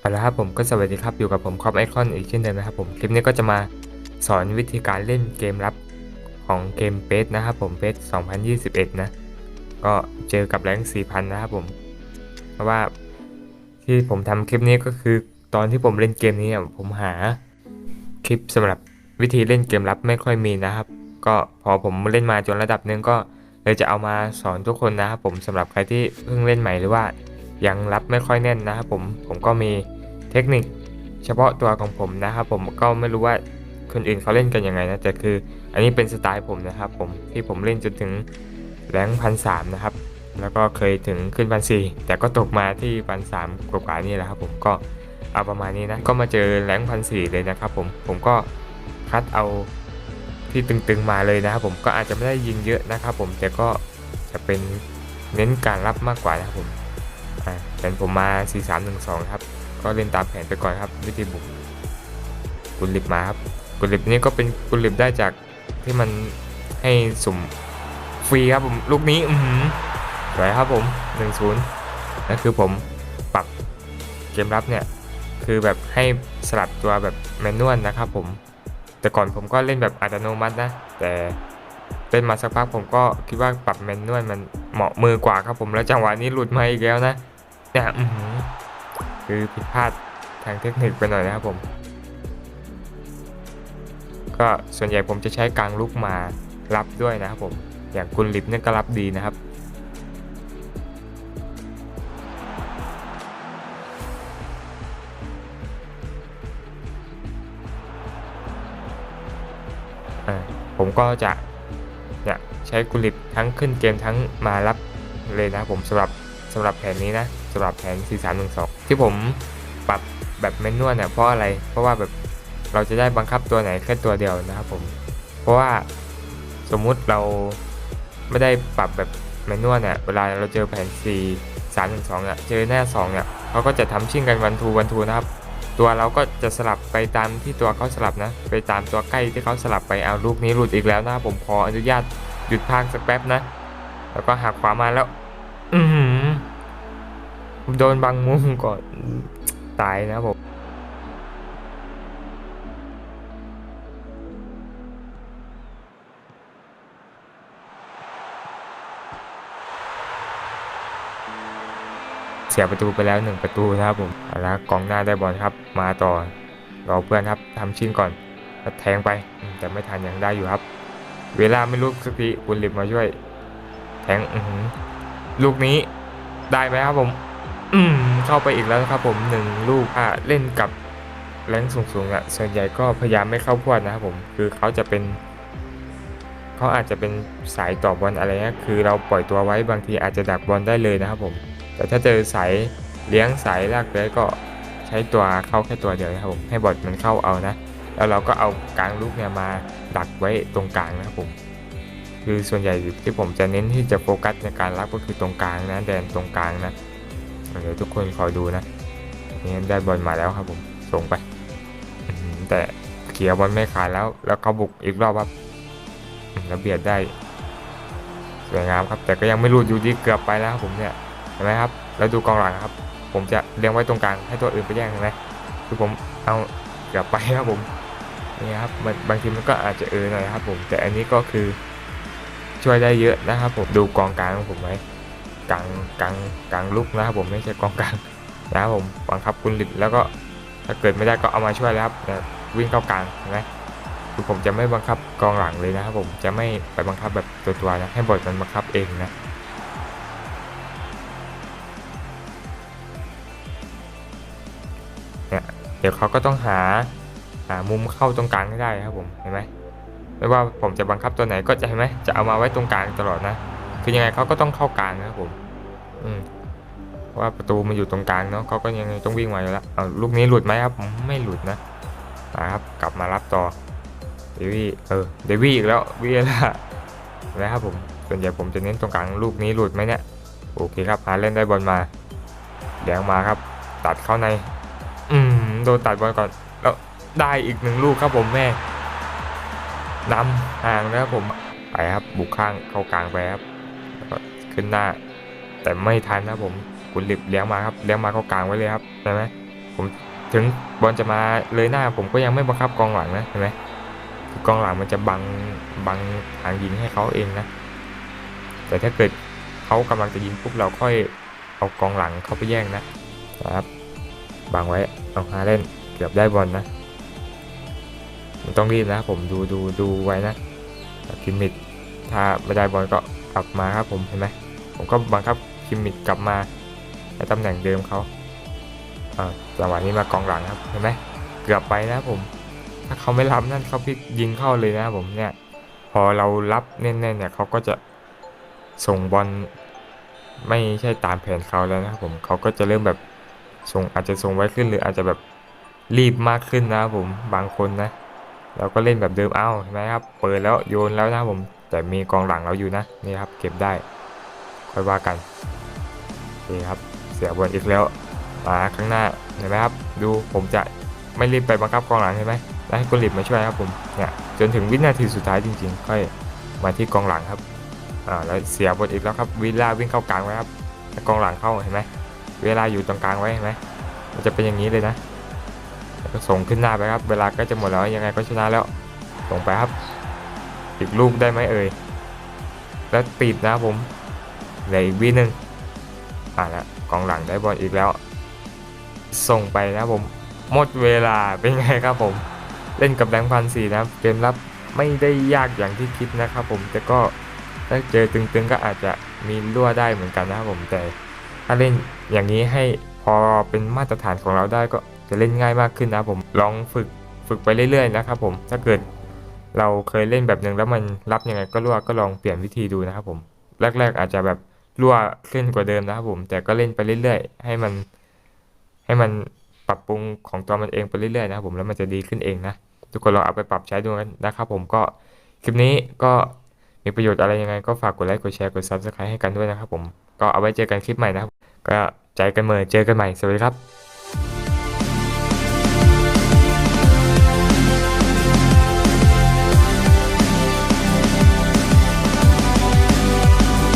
เอาละครับผมก็สวัสดีครับอยู่กับผมคอปไอคอนอีกเช่นเดิมนะครับผมคลิปนี้ก็จะมาสอนวิธีการเล่นเกมลับของเกมเปสนะครับผมเปส2021 นะ ก็เจอกับแรง4,000 นะครับผม เพราะว่าที่ผมทำคลิปนี้ก็คือตอนที่ผมเล่นเกมนี้ผมหาคลิปสำหรับวิธีเล่นเกมลับไม่ค่อยมีนะครับ ก็พอผมเล่นมาจนระดับนึงก็เลยจะเอามาสอนทุกคนนะครับผมสำหรับใครที่เพิ่งเล่นใหม่หรือว่า ยังรับไม่ค่อยแน่นนะครับผมผมก็มีเทคนิคเฉพาะตัวของผมนะครับผมก็ไม่รู้ว่าคนอื่นเขาเล่นกันยังไงนะแต่คืออันนี้เป็นสไตล์ผมนะครับผมที่ผมเล่นจนถึงแรงพันสามนะครับ แล้วก็เคยถึงขึ้นพันสี่แต่ก็ตกมาที่พันสามกว่านี่แหละครับผมก็เอาประมาณนี้นะก็มาเจอแรงพันสี่เลยนะครับผมผมก็คัดเอาที่ตึงๆมาเลยนะครับผมก็อาจจะไม่ได้ยิงเยอะนะครับผมแต่ก็จะเป็นเน้นการรับมากกว่านะครับผม อ่าแผนผมมา 4 3 1 2 ครับ ก็เล่นตามแผนไปก่อนครับวิธีบุกกุลิบมาครับกุลิบนี้ก็เป็นกุลิบได้จากที่มันให้สุ่มฟรีครับผมลูกนี้อือหือสวยครับผม1-0นั่นคือผมปรับเกมรับเนี่ยคือแบบให้สลับตัวแบบแมนนวลนะครับผม แต่ก่อนผมก็เล่นแบบอัตโนมัตินะ แต่เล่นมาสักพักผมก็คิดว่าปรับแมนนวลมันเหมาะมือกว่าครับผมแล้วจังหวะนี้หลุดมาอีกแล้วนะ นี่ยอื้อคือผิดพลาดทางเทคนิคไปหน่อยนะครับผม ก็ส่วนใหญ่ผมจะใช้กลางลุกมารับด้วยนะครับผม อย่างคุณลิฟเนี่ยก็รับดีนะครับผมก็จะเนี่ยใช้กุลิปทั้งขึ้นเกมทั้งมารับเลยนะผมสำหรับสำหรับแผนนี้นะ สำหรับแผน 4 3 1 2 ที่ผมปรับแบบแมนนวลเนี่ยเพราะอะไร เพราะว่าแบบเราจะได้บังคับตัวไหนแค่ตัวเดียวนะครับผม เพราะว่าสมมุติเราไม่ได้ปรับแบบแมนนวลเนี่ย เวลาเราเจอแผน 4 3 1 2เนี่ย เจอหน้า 2 เนี่ยเขาก็จะทำชิ่งกันวันทูวันทูนะครับ ตัวเราก็จะสลับไปตามที่ตัวเขาสลับนะ ไปตามตัวใกล้ที่เขาสลับไป เอาลูกนี้หลุดอีกแล้วนะผมขออนุญาตหยุดพากสักแป๊บนะ แล้วก็หักขวามาแล้ว อื โดนบังมุมก่อนตายนะผมเสียประตูไปแล้วหนึ่งประตูนะครับผมเอาละกองหน้าได้บอลครับ มาต่อรอเพื่อนครับทำชิ่งก่อนแทงไปแต่ไม่ทันยังได้อยู่ครับ เวลาไม่รู้สักทีคุลิบมาช่วย แทงลูกนี้ได้ไหมครับผม อืมเข้าไปอีกแล้วนะครับผมหนึ่งลูกอะเล่นกับแรงสูงๆอะส่วนใหญ่ก็พยายามไม่เข้าพวดนะครับผมคือเขาจะเป็นเขาอาจจะเป็นสายต่อบอลอะไรเงี้ยคือเราปล่อยตัวไว้บางทีอาจจะดักบอลได้เลยนะครับผม แต่ถ้าเจอสายเลี้ยงสายลากเลยก็ใช้ตัวเข้าแค่ตัวเดียวนะครับผมให้บอลมันเข้าเอานะ แล้วเราก็เอากลางลูกเนี่ยมาดักไว้ตรงกลางนะครับผมคือส่วนใหญ่ที่ผมจะเน้นที่จะโฟกัสในการรับก็คือตรงกลางนะแดนตรงกลางนะ เดี๋ยวทุกคนคอยดูนะนี่ได้บอลมาแล้วครับผมส่งไป แต่เคลียบอลไม่ขาดแล้ว แล้วเขาบุกอีกรอบครับแล้วเบียดได้สวยงามครับ แต่ก็ยังไม่รู้อยู่ดีเกือบไปแล้วครับผมเนี่ยเห็นไหมครับ แล้วดูกองหลังครับ ผมจะเลี้ยงไว้ตรงกลางให้ตัวอื่นไปแย่งเห็นไหมคือผมเอาเกือบไปครับผมนี่ครับบางทีมันก็อาจจะเออหน่อยครับผมแต่อันนี้ก็คือช่วยได้เยอะนะครับผมดูกองกลางของผมไว้ กลางกลางกลางลุกนะครับผมไม่ใช่กองกลางนะครับผมบังคับคุณลิดแล้วก็ถ้าเกิดไม่ได้ก็เอามาช่วยแล้วครับวิ่งเข้ากลางเห็นไหมคือผมจะไม่บังคับกองหลังเลยนะครับผมจะไม่ไปบังคับแบบตัวๆนะให้บอลมันบังคับเองนะเนี่ยเดี๋ยวเขาก็ต้องหาหามุมเข้าตรงกลางให้ได้ครับผมเห็นไหมไม่ว่าผมจะบังคับตัวไหนก็จะเห็นไหมจะเอามาไว้ตรงกลางตลอดนะ คือยังไงเขาก็ต้องเข้ากลางนะครับผม อืมว่าประตูมันอยู่ตรงกลางเนาะเขาก็ยังต้องวิ่งมาอยู่แล้วเอาลูกนี้หลุดไหมครับไม่หลุดนะมาครับกลับมารับต่อเดวี่เออเดวี่อีกแล้ววีล่านะครับผมส่วนใหญ่ผมจะเน้นตรงกลางลูกนี้หลุดไหมเนี่ยโอเคครับหาเล่นได้บอลมาแดงมาครับ ตัดเข้าใน อืมโดนตัดบอลก่อนแล้วได้อีกหนึ่งลูกครับผมแม่นำห่างนะครับผมไปครับบุกข้างเข้ากลางไปครับ ขึ้นหน้า แต่ไม่ทันนะผมกุณลิบเลี้ยงมาครับเลี้ยงมาเขากลางไว้เลยครับใช่ไหมผมถึงบอลจะมาเลยหน้า ผมก็ยังไม่บังคับกองหลังนะเห็นไหมคือกองหลังมันจะบังบังทางยิงให้เขาเองนะ แต่ถ้าเกิดเขากำลังจะยิงปุ๊บเราค่อยเอากองหลังเข้าไปแย่งนะนะครับบังไว้เอาฮาเล่นเกือบได้บอลนะมันต้องรีบนะผมดูดูดูไว้นะคิมมิดถ้าไม่ได้บอลก็ กลับมาครับผมเห็นไหมผมก็บังคับคิมมิดกลับมาในตำแหน่งเดิมเขาอ่าจังหวะนี้มากองหลังครับเห็นไหมเกือบไปนะผม ถ้าเขาไม่รับนั่นเขาพิกยิงเข้าเลยนะผมเนี่ยพอเรารับแน่นๆเนี่ยเขาก็จะส่งบอลไม่ใช่ตามแผนเขาแล้วนะครับผมเขาก็จะเริ่มแบบส่งอาจจะส่งไว้ขึ้นหรืออาจจะแบบรีบมากขึ้นนะครับผมบางคนนะเราก็เล่นแบบเดิมเอ้าเห็นไหมครับ เปิดแล้วโยนแล้วนะผม แต่มีกองหลังเราอยู่นะนี่ครับเก็บได้ ค่อยว่ากันโอเครับเสียบอลอีกแล้วมาข้างหน้าเห็นไหมครับ ดูผมจะไม่รีบไปบังคับกองหลังใช่ไหมแล้วให้กุลิบมาช่วยครับผมเนี่ยจนถึงวินาทีสุดท้ายจริง ๆ ค่อยมาที่กองหลังครับอ่าแล้วเสียบอลอีกแล้วครับวิลล่าวิ่งเข้ากลางไว้ครับแล้วกองหลังเข้าเห็นไหมเวลาอยู่ตรงกลางไว้เห็นไหมมันจะเป็นอย่างนี้เลยนะก็ส่งขึ้นหน้าไปครับ เวลาก็จะหมดแล้วยังไงก็ชนะแล้วส่งไปครับ อีกลูกได้ไหมเอ่ย แล้วติดนะผมเหลืออีกวินึงอ่าแล้วกองหลังได้บอลอีกแล้ว ส่งไปนะผม หมดเวลาเป็นไงครับผม เล่นกับแรงค์พันสี่นะครับเกมรับไม่ได้ยากอย่างที่คิดนะครับผมแต่ก็ถ้าเจอตึงๆก็อาจจะมีรั่วได้เหมือนกันนะครับผมแต่ถ้าเล่นอย่างนี้ให้พอเป็นมาตรฐานของเราได้ก็จะเล่นง่ายมากขึ้นนะครับผมลองฝึกฝึกไปเรื่อยๆนะครับผมถ้าเกิด เราเคยเล่นแบบหนึ่งแล้วมันรับยังไงก็รั่วก็ลองเปลี่ยนวิธีดูนะครับผม แรก ๆ อาจจะแบบรั่วขึ้นกว่าเดิมนะครับผม แต่ก็เล่นไปเรื่อยๆ ให้มัน ให้มันปรับปรุงของตัวมันเองไปเรื่อยๆนะครับผมแล้วมันจะดีขึ้นเองนะทุกคนลองเอาไปปรับใช้ดูกันนะครับผมก็คลิปนี้ก็มีประโยชน์อะไรยังไงก็ฝากกดไลค์กดแชร์กด subscribe ให้กันด้วยนะครับผมก็เอาไว้เจอกันคลิปใหม่นะครับก็ใจกันเหมือเจอกันใหม่สวัสดีครับ